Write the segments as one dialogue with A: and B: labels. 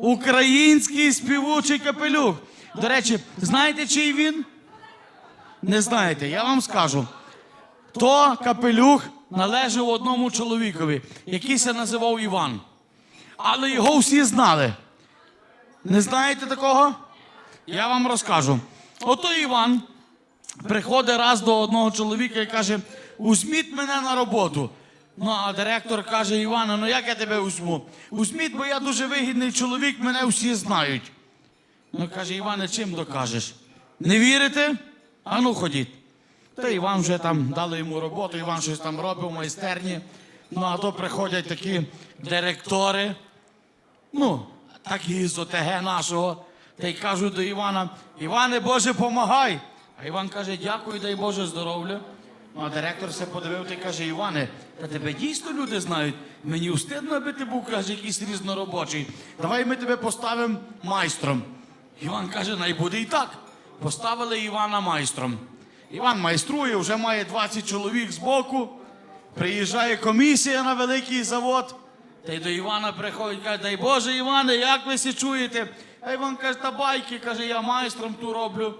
A: Український співучий капелюх. До речі, знаєте, чий він? Не знаєте, я вам скажу. То капелюх належав одному чоловікові, який се називав Іван. Але його всі знали. Не знаєте такого? Я вам розкажу. Ото Іван приходить раз до одного чоловіка і каже: Узміть мене на роботу. Ну, а директор каже: Івана, ну як я тебе узму? Узміть, бо я дуже вигідний чоловік, мене всі знають. Ну, каже, Іване, чим докажеш? Не вірите? А ну ходіть. Та Іван вже там дали йому роботу, Іван щось там робив в майстерні. Ну, а то приходять такі директори, ну, так і з ОТГ нашого. Та й кажуть до Івана: Іване, Боже, помагай. А Іван каже, дякую, дай Боже здоров'я. Ну, а директор все подивив та й каже, Іване, та тебе дійсно люди знають. Мені устидно, аби ти був, каже, якийсь різноробочий. Давай ми тебе поставимо майстром. Іван каже, най буде і так. Поставили Івана майстром. Іван майструє, вже має 20 чоловік збоку. Приїжджає комісія на великий завод. Та й до Івана приходить, каже, дай Боже, Іване, як ви сі чуєте? А Іван каже, та байки, каже, я майстром ту роблю.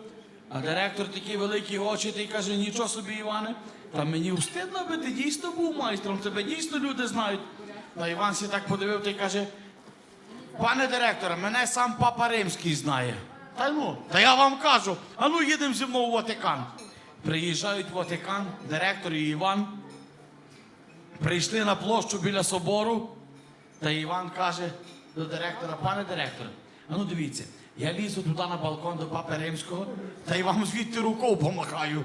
A: А директор такі великі очі, та й каже, нічого собі, Іване, та мені встидно, аби ти дійсно був майстром, тебе дійсно люди знають. Та Іван сі так подивив та й каже, пане директоре, мене сам папа Римський знає. Та ну, та я вам кажу, а ну їдемо зі мною в Ватикан. Приїжджають в Ватикан, директор і Іван. Прийшли на площу біля собору, та Іван каже до директора, пане директоре, а ну дивіться, я лізу туди на балкон до папи римського, та й вам звідти рукою помахаю.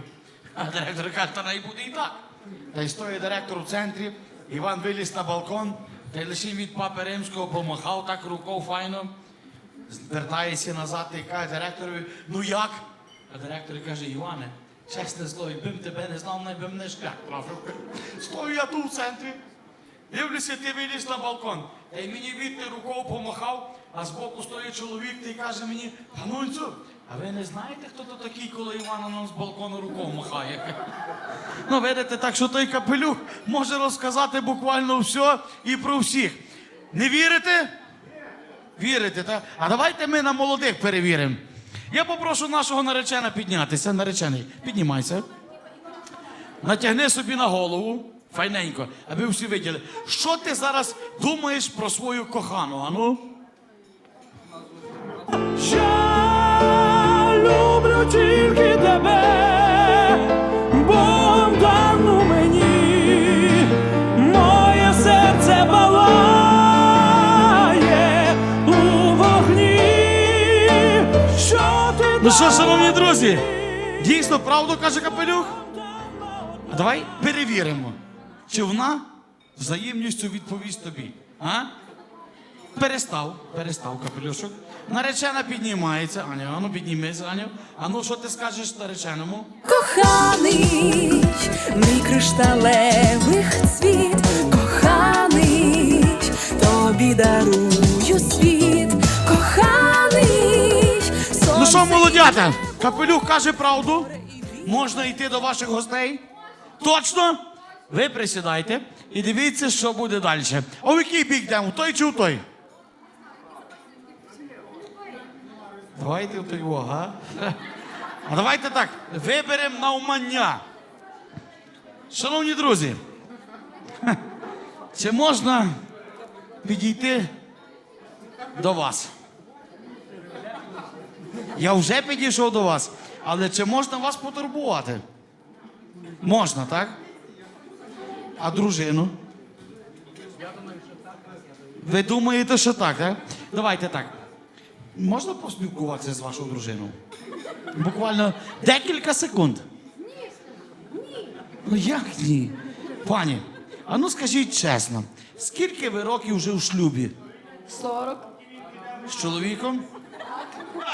A: А директор каже, та най буде і так. Та й стоїть директор у центрі, Іван виліз на балкон, та й лише від папи римського помахав так рукою файно, звертається назад і каже директорові, ну як? А директор каже, Іване, чесне слово, якби тебе не знав, найби мене шлях. Стою я тут в центрі. Дивлюся, ти виліз на балкон. Та й мені відти рукою помахав, а збоку стоїть чоловік та й каже мені, панунцю, а ви не знаєте, хто то такий, коли Івана нам з балкону рукою махає? Ну, видите, так що той капелюх може розказати буквально все і про всіх. Не вірите? Вірите, так? А давайте ми на молодих перевіримо. Я попрошу нашого наречена піднятися. Наречений, піднімайся. Натягни собі на голову, файненько, аби всі виділи. Що ти зараз думаєш про свою кохану? Ану?
B: Я люблю тільки тебе, Богом дану мені, моє серце палає у вогні. Що ти
A: Ну що, шановні друзі, дійсно правду каже капелюх? Давай перевіримо, чи вона взаємністю відповість тобі. А? Перестав, перестав капелюшок. Наречена піднімається. Аня, ану піднімися, Аню. Ану, що ти скажеш нареченому?
C: Коханий, мій кришталевих цвіт, коханий, тобі дарую світ, коханий,
A: Ну що, молодята, капелюх каже правду. Можна йти до ваших гостей? Точно? Ви присідайте і дивіться, що буде далі. А в який бік йдемо? Той чи в той? Давайте в той, га? А давайте так, виберемо навмання. Шановні друзі, чи можна підійти до вас? Я вже підійшов до вас, але чи можна вас потурбувати? Можна, так? А дружину? Ви думаєте, що так, так? Давайте так. Можна поспілкуватися з вашою дружиною? Буквально декілька секунд. Ну як ні? Пані, а ну скажіть чесно, скільки ви років вже у шлюбі?
D: 40.
A: З чоловіком?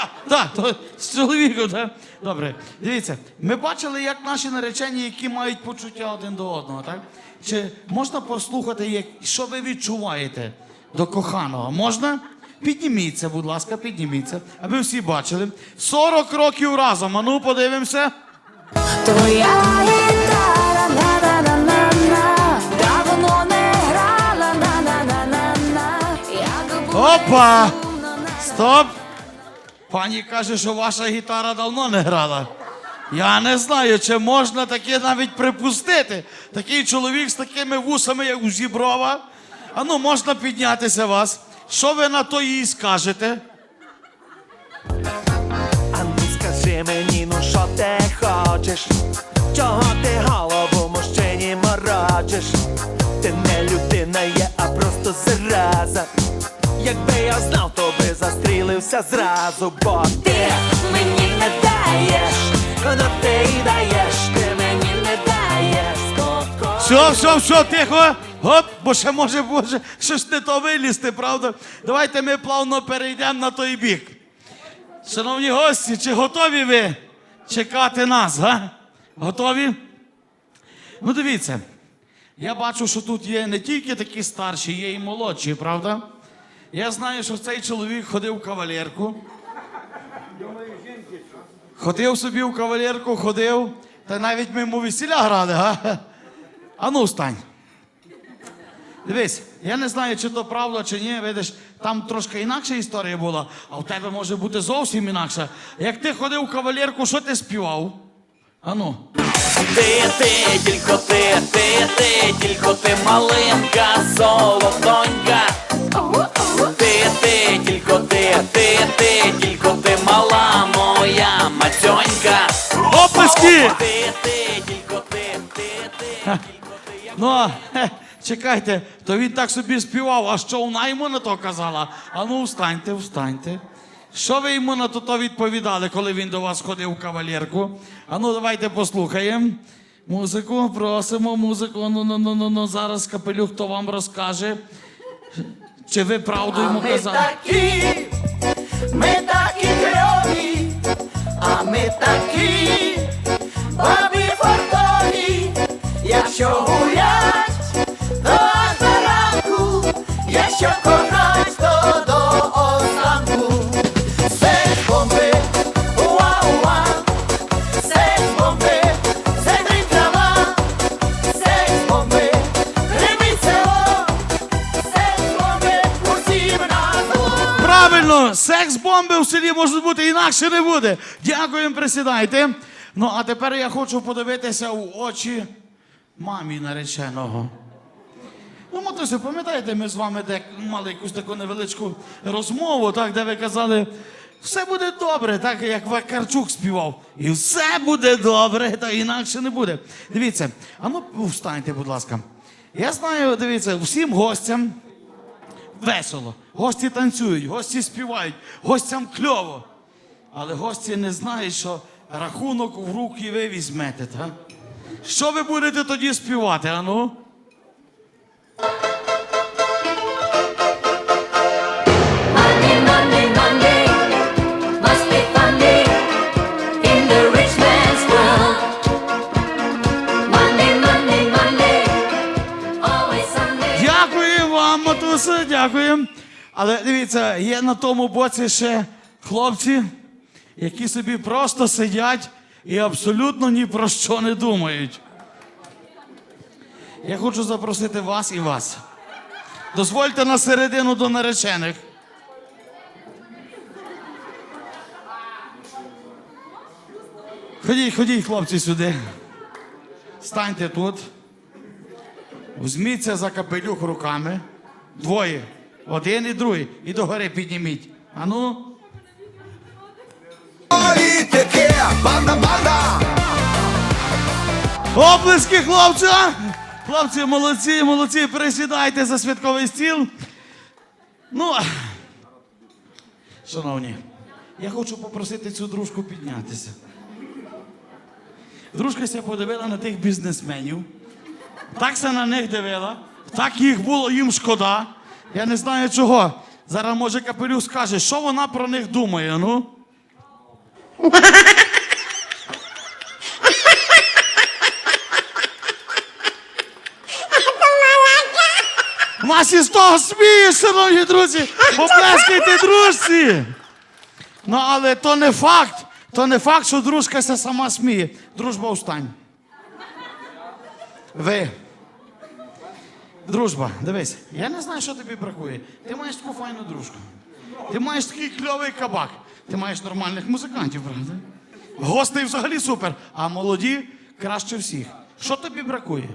A: А, Так, то з чоловіком, так? Добре. Дивіться, ми бачили, як наші наречені, які мають почуття один до одного, так? Чи можна послухати, як, що ви відчуваєте до коханого? Можна? Підніміться, будь ласка, підніміться, аби всі бачили. 40 років разом. Ану, подивимося.
C: Твоя гітара на-на-на-на-на, давно не грала на-на-на-на-на.
A: Опа! Стоп! Пані каже, що ваша гітара давно не грала. Я не знаю, чи можна таке навіть припустити. Такий чоловік з такими вусами, як у Зіброва. А ну, можна піднятися вас. Що ви на то їй скажете?
D: А ну скажи мені, ну що ти хочеш? Застрілився зразу, бо ти мені не даєш, ну ти даєш, ти мені не даєш.
A: Все, все, все, тихо. Гоп, бо ще може, може, щось не то вилізти, правда? Давайте ми плавно перейдемо на той бік. Шановні гості, чи готові ви чекати нас, га? Готові? Ну, дивіться, я бачу, що тут є не тільки такі старші, є і молодші, правда? Я знаю, що цей чоловік ходив в кавалерку. Ходив собі в кавалерку, ходив, та навіть мимо весіля грали, га? А ну, встань. Дивись, я не знаю, чи то правда, чи ні. Видиш, там трошки інакша історія була, а в тебе може бути зовсім інакша. Як ти ходив в кавалерку, що ти співав? А ну.
D: Ти, ти, тільки ти, ти, ти, тільки ти малинка, солодонька. Ти, ти, тільки ти мала моя матьонька.
A: Оплески!
D: Ти, ти, тільки ти, ти, ти.
A: Ну, хе, чекайте, то він так собі співав, а що вона йому на то казала? А ну, встаньте, встаньте. Що ви йому на то, то відповідали, коли він до вас ходив в кавалерку? А ну, давайте послухаємо. Музику, просимо, музику. Ну, ну, ну, ну, ну. Зараз капелюх хто вам розкаже. Чи ви правду йому казали?
D: такі, ми такі кльові, а ми такі
A: Правильно, секс-бомби в селі можуть бути, інакше не буде. Дякуємо, присідайте. Ну, а тепер я хочу подивитися в очі мамі нареченого. Ну, Матусю, пам'ятаєте, ми з вами де мали якусь таку невеличку розмову, так, де ви казали, все буде добре, так як Вакарчук співав. І все буде добре, та інакше не буде. Дивіться, а ну встаньте, будь ласка. Я знаю, дивіться, всім гостям весело. Гості танцюють, гості співають, гостям кльово. Але гості не знають, що рахунок в руки ви візьмете. Та? Що ви будете тоді співати, а матусе, дякую. Але дивіться, є на тому боці ще хлопці, які собі просто сидять і абсолютно ні про що не думають. Я хочу запросити вас і вас. Дозвольте на середину до наречених. Ходіть, ходіть, хлопці, сюди. Станьте тут. Візьміться за капелюх руками. Двоє. Один і другий. І догори підніміть. Ану. Оплески, хлопця! Хлопці, молодці, молодці, присідайте за святковий стіл. Ну, шановні, я хочу попросити цю дружку піднятися. Дружка ся подивила на тих бізнесменів, так се на них дивила, так їх було їм шкода. Я не знаю чого. Зараз, може, капелюх скаже, що вона про них думає, ну? Нас із того сміє, шановні друзі. Поплескайте дружці. Ну, але то не факт. То не факт, що дружка ся сама сміє. Дружба, встань. Ви. Дружба, дивись, я не знаю, що тобі бракує. Ти маєш таку файну дружку. Ти маєш такий кльовий кабак. Ти маєш нормальних музикантів, правда? Гостей взагалі супер, а молоді краще всіх. Що тобі бракує?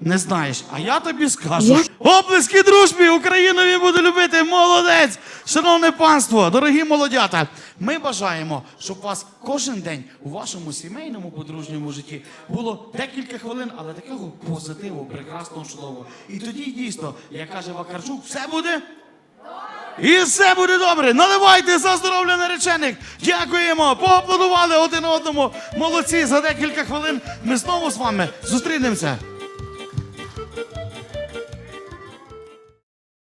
A: Не знаєш, а я тобі скажу. Оплески дружбі! Україну він буде любити! Молодець! Шановне панство, дорогі молодята! Ми бажаємо, щоб вас кожен день у вашому сімейному подружньому житті було декілька хвилин, але такого позитиву, прекрасного, чудового. І тоді дійсно, як каже Вакарчук, все буде. І все буде добре. Наливайте за здоров'я наречених. Дякуємо. Поаплодували один одному. Молодці. За декілька хвилин ми знову з вами зустрінемося.